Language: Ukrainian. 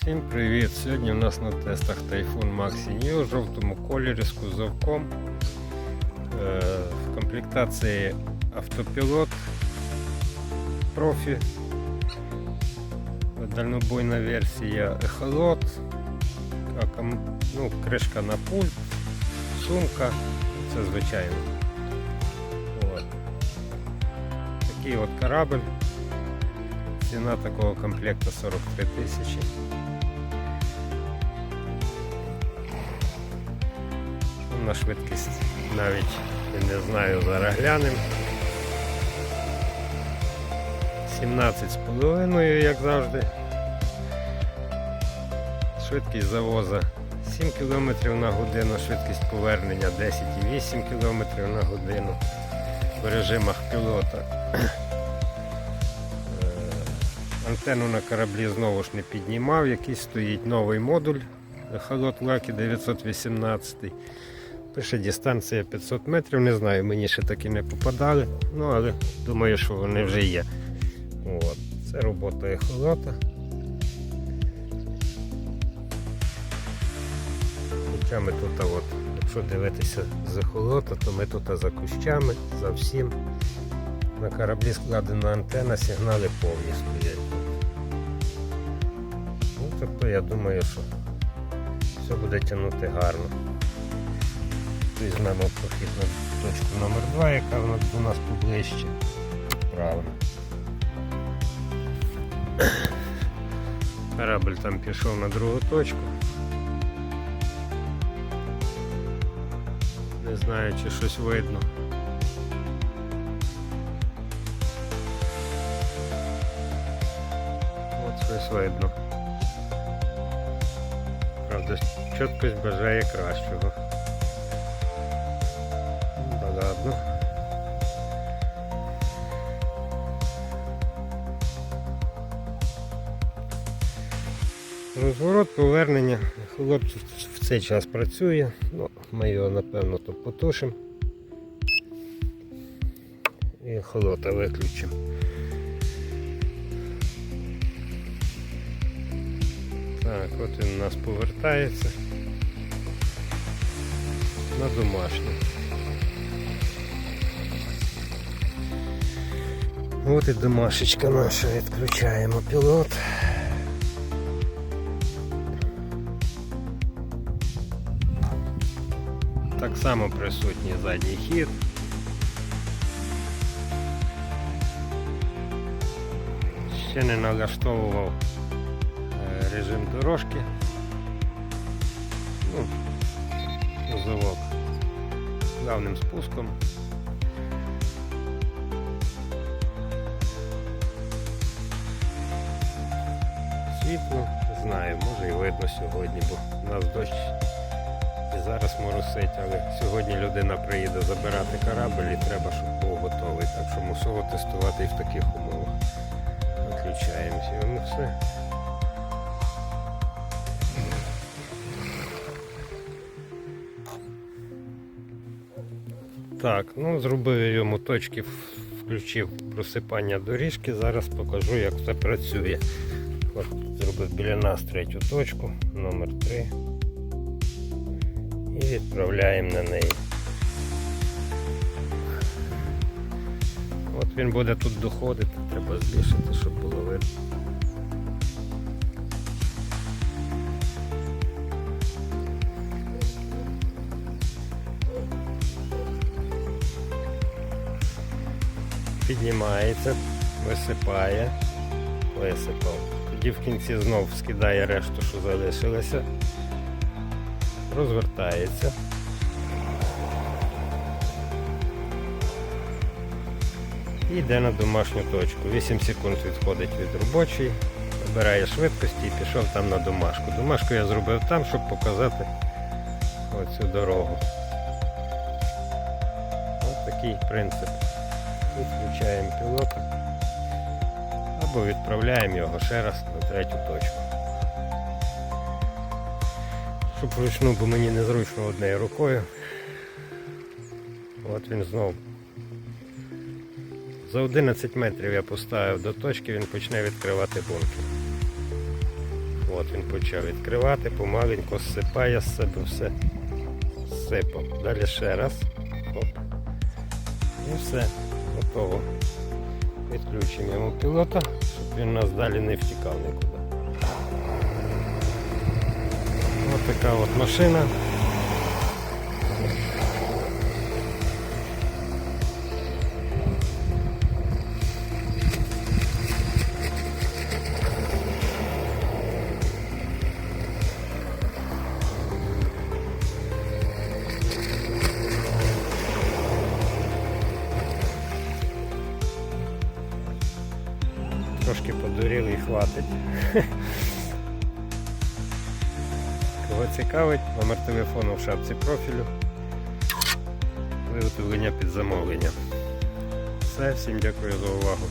Всім привіт! Сьогодні у нас на тестах Typhoon Maxi New в жовтому кольорі з кузовком. Е, В комплектації автопілот профі, дальнобойна версія ехолот, ну, кришка на пульт, сумка, це звичайно. От. Такий от корабль. Ціна такого комплекту 43 тисячі. Ну, На швидкість навіть не знаю, зараз глянемо. 17,5, як завжди. Швидкість завоза 7 км на годину, швидкість повернення 10,8 км на годину в режимах пілота. Антенну на кораблі знову ж не піднімав, якийсь стоїть новий модуль Холод Lucky 918. Пише дистанція 500 метрів, не знаю, мені ще таки не попадали, ну але думаю, що вони вже є. От. Це робота ехолота. Хоча ми тут, от, якщо дивитися з ехолота, то ми тут за кущами, за всім. На кораблі складена антенна, сигнали повні тобто я думаю, що все буде тягнути гарно. Візьмемо прохід на точку номер 2 яка в нас до нас поближче. Правильно. Корабль там пішов на другу точку. Не знаю, чи щось видно. От щось видно. Правда, чіткость бажає кращого. Да. Розворот, повернення. Хлопці в цей час працює. Ну, ми його напевно тут потушимо. І холота виключимо. Так, от він у нас повертається на домашню. От і домашечка наша, відключаємо пілот. Так само присутній задній хід. Ще не налаштовував режим дорожки. Ну, кузовок з плавним спуском. Світло, знаю, може і видно сьогодні, бо у нас дощ і зараз моросить, але сьогодні людина приїде забирати корабль і треба, щоб був готовий. Так що мусово тестувати і в таких умовах. Виключаємося. Воно все. Так, ну зробив йому точки, включив просипання доріжки. Зараз покажу, як це працює. От зробив біля нас третю точку, номер 3 і відправляємо на неї. От він буде тут доходити, треба збільшити, щоб було видно. Піднімається, висипає, висипав. Тоді в кінці знов скидає решту, що залишилося розвертається. І йде на домашню точку. 8 секунд відходить від робочої, набирає швидкості і пішов там на домашку. Домашку я зробив там, щоб показати оцю дорогу. Ось такий принцип. Відключаємо пілот або відправляємо його ще раз на третю точку щоб вручну, бо мені незручно однією рукою. От він знов. За 11 метрів я поставив до точки, він почне відкривати бункер. От він почав відкривати, помаленьку зсипає з себе все. Сипав. Далі ще раз. Оп. І все, готово. Відключимо йому пілота, щоб він нас далі не втікав нікуди. Ось така от машина. Трошки подуріли і хватить. Кого цікавить, номер телефону в шапці профілю. Виготовлення під замовлення. Все, всім дякую за увагу.